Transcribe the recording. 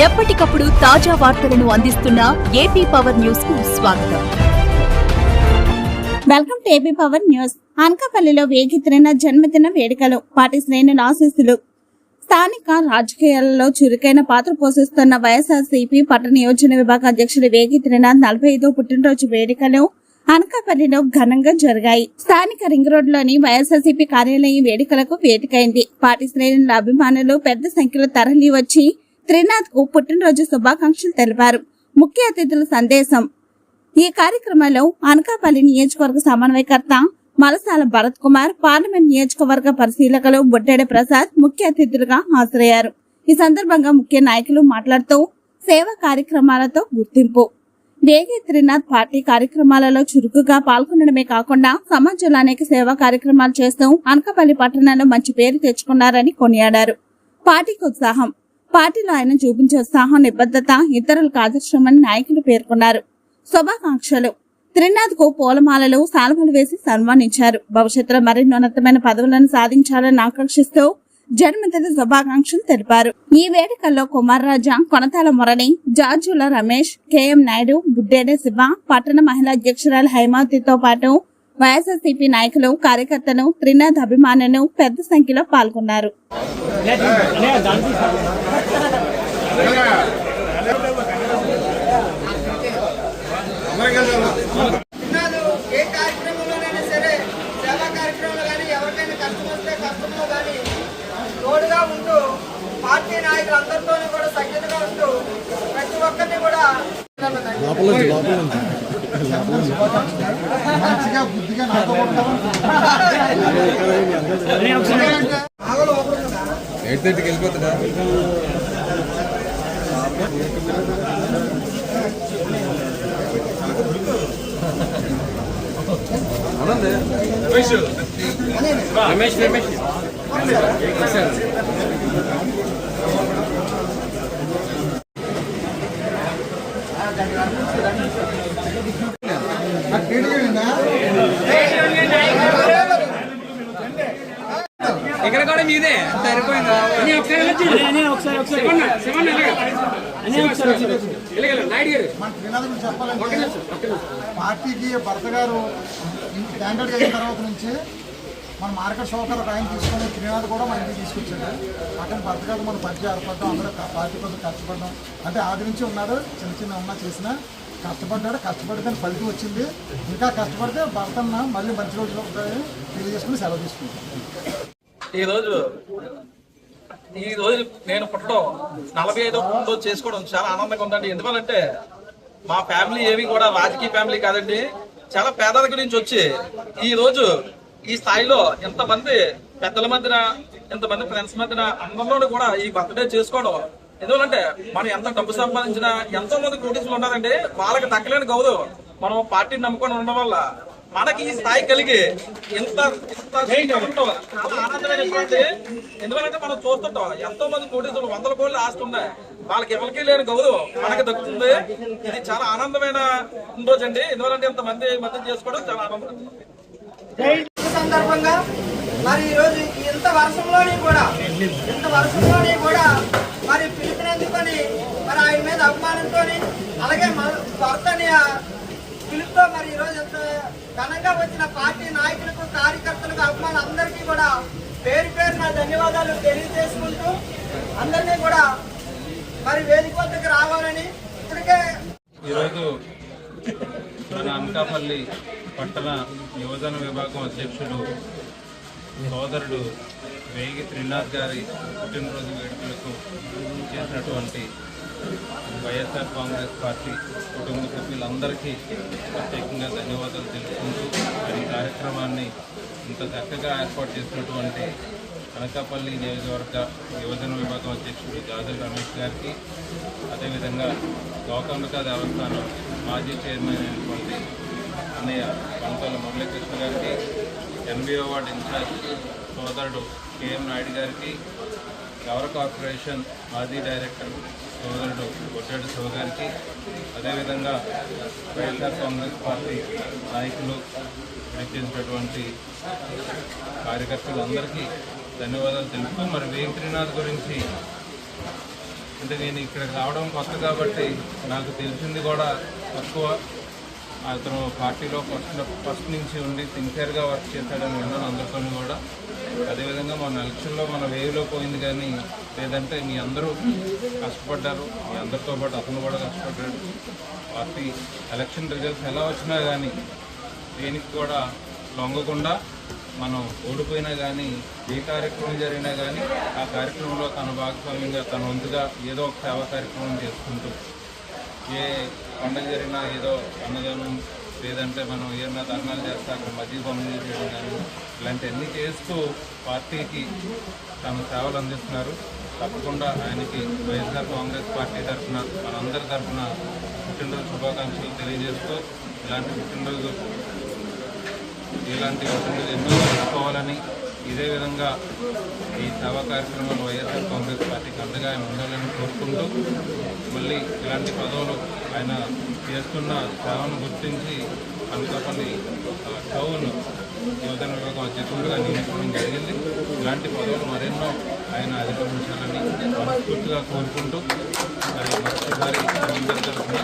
ఎప్పటికప్పుడు తాజా వార్తలను అందిస్తున్న ఏపీ పవర్ న్యూస్కు స్వాగతం. Welcome to AP power news. అనకాపల్లిలో వేగిత్రిన జన్మదిన వేడుకలు పాటి శ్రేణుల ఆశీస్సులు. స్థానిక రాజకీయాలలో చురుకైన పాత్ర పోషిస్తున్న వైఎస్ఆర్సీపీ పట్టణ నియోజన విభాగ అధ్యక్షుడు వేగి త్రినాథ్ నలభై ఐదో పుట్టినరోజు వేడుకలు అనకాపల్లిలో ఘనంగా జరిగాయి. స్థానిక రింగ్ రోడ్లోని వైఎస్ఆర్సీపీ కార్యాలయం వేడుకలకు వేదికైంది. పార్టీ శ్రేణుల అభిమానులు పెద్ద సంఖ్యలో తరలి వచ్చి త్రినాథ్కు పుట్టినరోజు శుభాకాంక్షలు తెలిపారు. ముఖ్య అతిథుల సందేశం. ఈ కార్యక్రమంలో అనకాపల్లి నియోజకవర్గ సమన్వయకర్త మలసాల భరత్ కుమార్ పార్లమెంట్ నియోజకవర్గ పరిశీలకులు బొడ్డెడ ప్రసాద్ ముఖ్య అతిథులుగా హాజరయ్యారు. ఈ సందర్భంగా ముఖ్య నాయకులు మాట్లాడుతూ సేవా కార్యక్రమాలతో గుర్తింపు. డేగే త్రినాథ్ పార్టీ కార్యక్రమాలలో చురుకుగా పాల్గొనడమే కాకుండా సమాజంలో అనేక సేవా కార్యక్రమాలు చేస్తూ అనకాపల్లి పట్టణంలో మంచి పేరు తెచ్చుకున్నారని కొనియాడారు. పార్టీకి ఉత్సాహం. పార్టీలో ఆయన చూపించే ఉత్సాహం నిబద్ధత ఇతరులకు ఆదర్శమని నాయకులు పేర్కొన్నారు. శుభాకాంక్షలు. త్రినాథ్కు పూలమాలలు సాల్వలు వేసి సన్మానించారు. భవిష్యత్తులో మరిన్నోన్నతమైన పదవులను సాధించాలని ఆకాంక్షిస్తూ జన్మదిన శుభాకాంక్షలు తెలిపారు. ఈ వేడుకల్లో కుమార్ రాజా కొనతాల మురళి జార్జుల రమేష్ కెఎం నాయుడు బుడ్డేడే శివ పట్టణ మహిళా అధ్యక్షురాలు హైమావతితో పాటు వైఎస్ఆర్సీపీ నాయకులు కార్యకర్తలు త్రినాథ్ అభిమానులు పెద్ద సంఖ్యలో పాల్గొన్నారు. ఉంటూ పార్టీ నాయకులు కూడా సఖ్యతగా ఉంటూ ప్రతి ఒక్కరిని కూడా ఎయిట్ థర్టీకి వెళ్ళిపోతుందా రమేష్ రమేష్. కూడా మీదే సరిపోయిందా? మన త్రినాథ్ గురించి చెప్పాలంటే పార్టీకి భర్త గారు క్యాండిడేట్ అయిన తర్వాత నుంచి మన మార్కెట్ షోకర్ ఒక ఆయన తీసుకొని త్రినాథ్ కూడా మన ఇంటికి తీసుకొచ్చాడు. అక్కడ భర్త గారు మన పరిచయం ఏర్పడడం అందరూ పార్టీ కోసం కష్టపడడం. అంటే ఆది నుంచి ఉన్నాడు చిన్న చిన్న ఉన్నా చేసిన. కష్టపడ్డాడు కష్టపడితే ఫలితం వచ్చింది. ఇంకా కష్టపడితే భర్త అన్న మళ్ళీ మంచి రోజులు ఉంటాయని తెలియజేసుకుని సెలవు తీసుకుంటాం. ఈరోజు ఈరోజు ఈ రోజు నేను పుట్టడం నలభై ఐదో పుట్టినరోజు చేసుకోవడం చాలా ఆనందంగా ఉందండి. ఎందువల్లంటే మా ఫ్యామిలీ ఏమి కూడా రాజకీయ ఫ్యామిలీ కాదండి. చాలా పేదల నుంచి వచ్చి ఈ రోజు ఈ స్థాయిలో ఎంతమంది పెద్దల మధ్యన ఎంతమంది ఫ్రెండ్స్ మధ్యన అందరిలోనూ కూడా ఈ బర్త్డే చేసుకోవడం ఎందుకంటే మనం ఎంత డబ్బు సంపాదించినా ఎంతో మంది కోటీసులు ఉన్నారండి. వాళ్ళకి తగ్గలేని గౌరవం మనం పార్టీని నమ్ముకొని ఉండడం వల్ల మనకి ఈ స్థాయి కలిగి ఇంత ఇంత ఉండటం చాలా ఆనందమైనటువంటి ఎందుకంటే మనం చూస్తుంటాం ఎంతో మంది కోటీసులు వందల కోట్లు ఆస్తి ఉన్నాయి. వాళ్ళకి ఎవరికి లేని గౌరవం మనకి దక్కుతుంది. ఇది చాలా ఆనందమైన రోజు అండి ఎందుకంటే ఇంతమంది మద్దతు చేసుకోవడం చాలా ఆనందం. ఈ సందర్భంగా మరి ఈ రోజు ఇంత వర్షంలోని కూడా ఇంత వర్షంలోని కూడా మరి పిలిపినందుకొని మరి ఆయన మీద అభిమానంతో అలాగే మన భర్తని ఆ పిలుపుతో మరి ఈ రోజు ఎంత ఘనంగా వచ్చిన పార్టీ నాయకులకు కార్యకర్తలకు అభిమానులు అందరికీ కూడా పేరు పేరు నా ధన్యవాదాలు తెలియజేసుకుంటూ అందరినీ కూడా మరి వేదిక వద్దకు రావాలని ఇప్పటికే ఈరోజు మన అనకాపల్లి పట్టణ యువజన విభాగం అధ్యక్షుడు సోదరుడు వేగి త్రినాథ్ గారి పుట్టినరోజు వేడుకలకు చేసినటువంటి వైఎస్ఆర్ కాంగ్రెస్ పార్టీ కుటుంబ సభ్యులందరికీ ప్రత్యేకంగా ధన్యవాదాలు తెలుపుకుంటూ ఈ కార్యక్రమాన్ని ఇంత చక్కగా ఏర్పాటు చేసినటువంటి అనకాపల్లి నియోజకవర్గ యువజన విభాగం అధ్యక్షుడు జాదవ్ రమేష్ గారికి అదేవిధంగా గోకాంబికా దేవస్థానం మాజీ చైర్మన్ అయినటువంటి అన్నయ్య పంతల మురళీకృష్ణ గారికి ఎన్బిఓ వార్డ్ ఇన్ఛార్జ్ సోదరుడు కేఎం నాయుడు గారికి పవర్ కార్పొరేషన్ మాజీ డైరెక్టర్ సోదరుడు కొట్టేడు శివ గారికి అదేవిధంగా వైఎస్ఆర్ కాంగ్రెస్ పార్టీ నాయకులు చేసినటువంటి కార్యకర్తలందరికీ ధన్యవాదాలు తెలుపుతూ మరి వేంకటనాథ్ గురించి అంటే నేను ఇక్కడికి రావడం కొత్త కాబట్టి నాకు తెలిసింది కూడా తక్కువ. అతను పార్టీలో ఫస్ట్ ఫస్ట్ నుంచి ఉండి సిన్సియర్గా వర్క్ చేశాడని విన్నాను అందరితో కూడా. అదేవిధంగా మన ఎలక్షన్లో మన వేవ్లో పోయింది కానీ లేదంటే మీ అందరూ కష్టపడ్డారు. మీ అందరితో పాటు అతను కూడా కష్టపడ్డాడు. పార్టీ ఎలక్షన్ రిజల్ట్స్ ఎలా వచ్చినా కానీ దేనికి కూడా లొంగకుండా మనం ఓడిపోయినా కానీ ఏ కార్యక్రమం జరిగినా కానీ ఆ కార్యక్రమంలో తన భాగస్వామ్యంగా తన వంతుగా ఏదో ఒక సేవా కార్యక్రమం చేసుకుంటూ ఏ పండుగ జరిగినా ఏదో అన్నదానం లేదంటే మనం ఏమైనా ధర్నాలు చేస్తే అక్కడ మధ్య పంపిణీ చేయడం కానీ ఇలాంటివన్నీ చేస్తూ పార్టీకి తమ సేవలు అందిస్తున్నారు. తప్పకుండా ఆయనకి వైఎస్ఆర్ కాంగ్రెస్ పార్టీ తరఫున మనందరి తరఫున పుట్టినరోజు శుభాకాంక్షలు తెలియజేస్తూ ఇలాంటి పుట్టినరోజు ఇలాంటి పుట్టినరోజు ఎన్నో జరుపుకోవాలని ఇదే విధంగా ఈ సేవా కార్యక్రమాలు వైఎస్ఆర్ కాంగ్రెస్ పార్టీకి అండగా ఆయన ఉండాలని కోరుకుంటూ మళ్ళీ ఇలాంటి పదవులు ఆయన చేస్తున్న సేవను గుర్తించి అనకాపల్లి టౌన్ యువజన విభాగం అధ్యక్షుడిగా నియమించడం జరిగింది. ఇలాంటి పదవులు మరెన్నో ఆయన అధిగమించాలని మనస్ఫూర్తిగా కోరుకుంటూ మరి మరొకసారి అందరి తరఫున